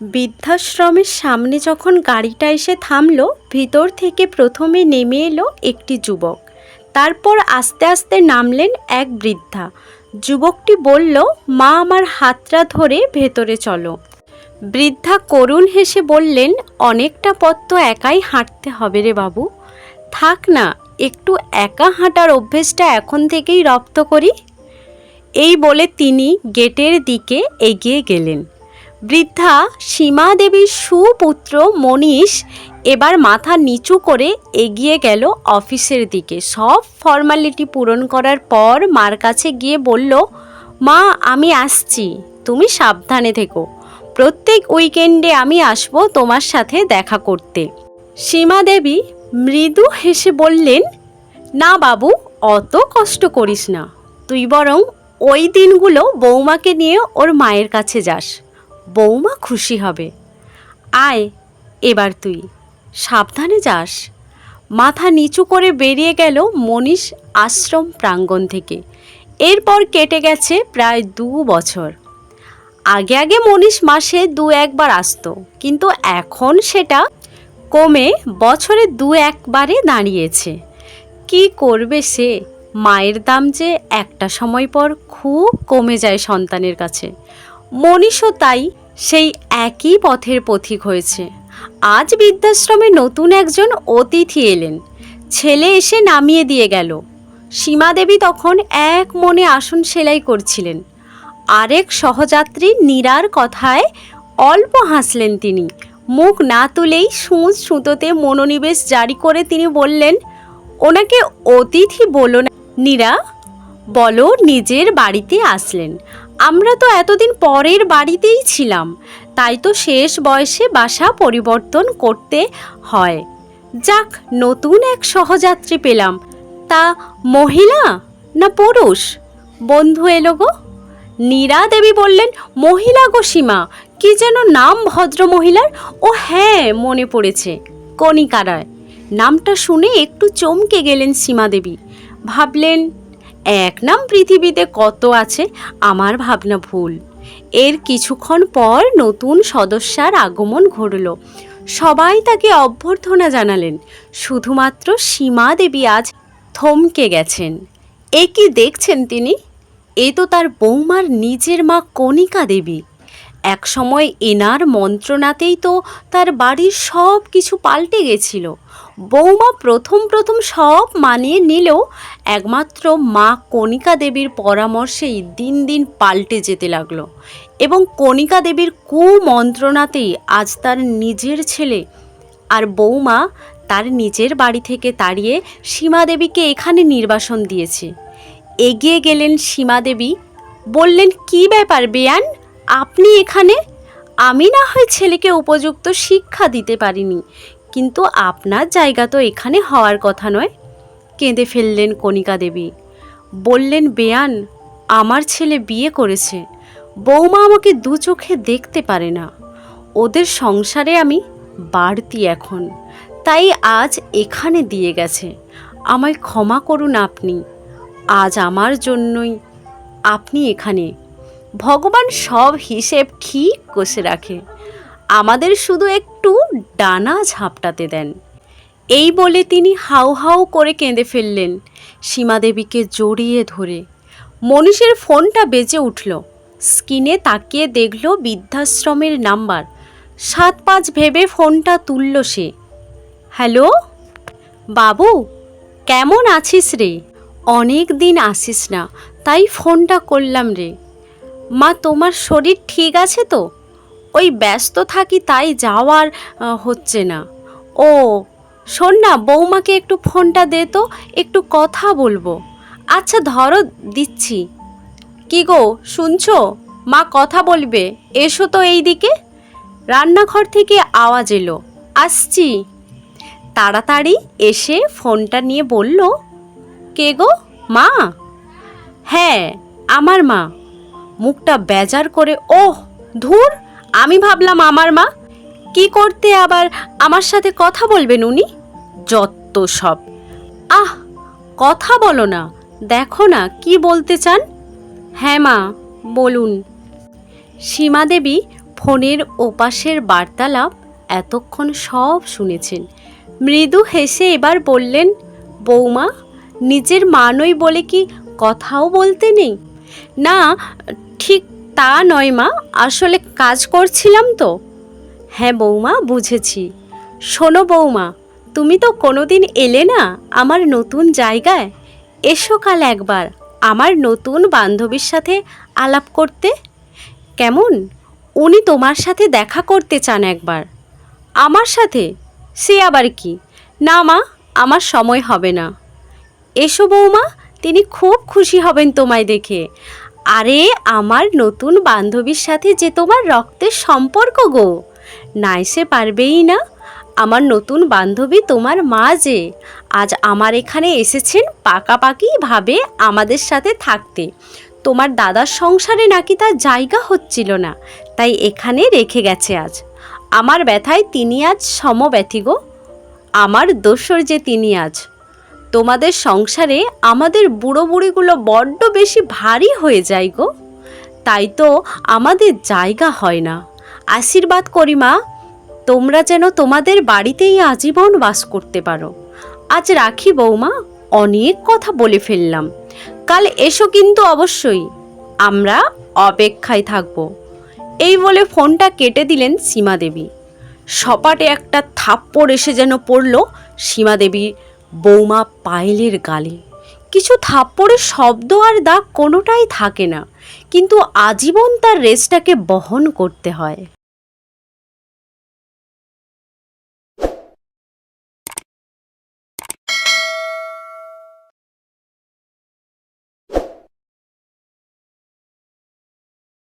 বৃদ্ধাশ্রমের সামনে যখন গাড়িটা এসে থামলো, ভিতর থেকে প্রথমে নেমে এলো একটি যুবক। তারপর আস্তে আস্তে নামলেন এক বৃদ্ধা। যুবকটি বলল, মা, আমার হাতটা ধরে ভেতরে চলো। বৃদ্ধা করুণ হেসে বললেন, অনেকটা পথ তো একাই হাঁটতে হবে রে বাবু। থাক না, একটু একা হাঁটার অভ্যেসটা এখন থেকেই রপ্ত করি। এই বলে তিনি গেটের দিকে এগিয়ে গেলেন। বৃদ্ধা সীমা দেবীর সুপুত্র মনীষ এবার মাথা নিচু করে এগিয়ে গেল অফিসের দিকে। সব ফর্মালিটি পূরণ করার পর মার কাছে গিয়ে বলল, মা, আমি আসছি। তুমি সাবধানে থেকো। প্রত্যেক উইকেন্ডে আমি আসব তোমার সাথে দেখা করতে। সীমা দেবী মৃদু হেসে বললেন, না বাবু, অত কষ্ট করিস না। তুই বরং ওই দিনগুলো বৌমাকে নিয়ে ওর মায়ের কাছে যাস। বৌমা খুশি হবে। আয়, এবার তুই। সাবধানে যাস। মাথা নিচু করে বেরিয়ে গেল মনীষ আশ্রম প্রাঙ্গণ থেকে। এরপর কেটে গেছে প্রায় দু বছর। আগে আগে মনীষ মাসে দু একবার আসতো, কিন্তু এখন সেটা কমে বছরে দু একবারে দাঁড়িয়েছে। কি করবে সে? মায়ের দাম যে একটা সময় পর খুব কমে যায় সন্তানের কাছে। মনীষও তাই সেই একই পথের পথিক হয়েছে। আজ বৃদ্ধাশ্রমে নতুন একজন অতিথি এলেন। ছেলে এসে নামিয়ে দিয়ে গেল। সীমা দেবী তখন এক মনে আসন সেলাই করছিলেন। আরেক সহযাত্রী নীরার কথায় অল্প হাসলেন তিনি। মুখ না তুলেই সূচ সুতোতে মনোনিবেশ জারি করে তিনি বললেন, ওনাকে অতিথি বলো না। নীরা, বলো, নিজের বাড়িতে আসলেন। আমরা তো এতদিন পরের বাড়িতেই ছিলাম, তাই তো শেষ বয়সে বাসা পরিবর্তন করতে হয়। যাক, নতুন এক সহযাত্রী পেলাম। তা মহিলা না পুরুষ? বন্ধু এলো গো। নীরা দেবী বললেন, মহিলা গো সীমা, কি যেন নাম ভদ্র মহিলার? ও হ্যাঁ মনে পড়েছে কণিকা রায় নামটা শুনে একটু চমকে গেলেন সীমা দেবী। ভাবলেন এক নাম পৃথিবীতে কত আছে আমার ভাবনা ভুল। এর কিছুক্ষণ পর নতুন সদস্যার আগমন ঘটল। সবাই তাকে অভ্যর্থনা জানালেন। শুধুমাত্র সীমা দেবী আজ থমকে গেছেন। এ কি দেখছেন তিনি? এ তো তার বৌমার নিজের মা কণিকা দেবী। এক সময় এনার মন্ত্রণাতেই তো তার বাড়ির সব কিছু পাল্টে গেছিল। বৌমা প্রথম প্রথম সব মানিয়ে নিলেও একমাত্র মা কণিকা দেবীর পরামর্শেই দিন দিন পাল্টে যেতে লাগল এবং কণিকা দেবীর কুমন্ত্রণাতেই আজ তার নিজের ছেলে আর বৌমা তার নিজের বাড়ি থেকে তাড়িয়ে সীমা দেবীকে এখানে নির্বাসন দিয়েছে। এগিয়ে গেলেন সীমা দেবী, বললেন, কি ব্যাপার বেয়ান? আপনি এখানে? আমি না হয় ছেলেকে উপযুক্ত শিক্ষা দিতে পারিনি। কিন্তু আপনার জায়গা তো এখানে হওয়ার কথা নয়। কেঁদে ফেললেন কণিকা দেবী। বললেন, বেয়ান, আমার ছেলে বিয়ে করেছে। বৌমা আমাকে দু চোখে দেখতে পারে না। ওদের সংসারে আমি বাড়তি এখন। তাই আজ এখানে দিয়ে গেছে। আমায় ক্ষমা করুন আপনি। আজ আমার জন্যই আপনি এখানে। ভগবান সব হিসেব ঠিক কষে রাখে। আমাদের শুধু একটু ডানা ঝাপটাতে দেন। এই বলে তিনি হাউ হাউ করে কেঁদে ফেললেন সীমাদেবীকে জড়িয়ে ধরে। মনীষের ফোনটা বেজে উঠল। স্ক্রিনে তাকিয়ে দেখল বৃদ্ধাশ্রমের নাম্বার। সাত পাঁচ ভেবে ফোনটা তুলল সে। হ্যালো? বাবু, কেমন আছিস রে? অনেক দিন আসিস না, তাই ফোনটা করলাম রে। মা, তোমার শরীর ঠিক আছে তো? ওই ব্যস্ত থাকি তাই যাওয়ার হচ্ছে না। ও, শোন না, বৌমাকে একটু ফোনটা দে তো, একটু কথা বলব। আচ্ছা ধরো, দিচ্ছি। কি গো, শুনছো? মা কথা বলবে, এসো তো এই দিকে রান্নাঘর থেকে আওয়াজ এলো, আসছি। তাড়াতাড়ি এসে ফোনটা নিয়ে বলল, কে গো? মা? হ্যাঁ আমার মা। মুখটা বেজার করে, ওহ, ধুর আমি ভাবলাম আমার মা। কি করতে আবার আমার সাথে কথা বলবেন উনি? যত সব। আহ, কথা বলো না। দেখো না, কি বলতে চান? হ্যাঁ মা, বলুন। সীমা দেবী ফোনের ওপাশের বার্তালাপ এতক্ষণ সব শুনেছেন। মৃদু হেসে এবার বললেন, বৌমা, নিজের মানই বলে কি কথাও বলতে নেই? না, ঠিক তা নয় মা, আসলে কাজ করছিলাম তো। হ্যাঁ বৌমা, বুঝেছি। শোনো বৌমা, তুমি তো কোনোদিন এলে না আমার নতুন জায়গায়? এসো কাল একবার আমার নতুন বান্ধবীর সাথে আলাপ করতে। কেমন? উনি তোমার সাথে দেখা করতে চান একবার। আমার সাথে? সে আবার কি? না মা, আমার সময় হবে না। এসো বৌমা, তিনি খুব খুশি হবেন তোমায় দেখে। আরে, আমার নতুন বান্ধবীর সাথে যে তোমার রক্তের সম্পর্ক গো। না এসে পারবেই না। আমার নতুন বান্ধবী তোমার মা যে। আজ আমার এখানে এসেছেন পাকাপাকিভাবে আমাদের সাথে থাকতে। তোমার দাদার সংসারে নাকি তার জায়গা হচ্ছিল না, তাই এখানে রেখে গেছে আজ। আমার ব্যথায় তিনি আজ সমব্যথী গো। আমার দোসর যে তিনি আজ। তোমাদের সংসারে আমাদের বুড়ো বুড়িগুলো বড্ড বেশি ভারী হয়ে যায় গো। তাই তো আমাদের জায়গা হয় না। আশীর্বাদ করি মা, তোমরা যেন তোমাদের বাড়িতেই আজীবন বাস করতে পারো। আজ রাখি বৌমা, অনেক কথা বলে ফেললাম। কাল এসো কিন্তু অবশ্যই, আমরা অপেক্ষায় থাকব। এই বলে ফোনটা কেটে দিলেন সীমা দেবী সপাটে একটা থাপ্পড় এসে যেন পড়ল সীমা দেবীর বৌমা পায়েলের গালে। কিছু থাপ্পড়ের শব্দ আর দাগ কোনোটাই থাকে না, কিন্তু আজীবন তার রেসটাকে বহন করতে হয়।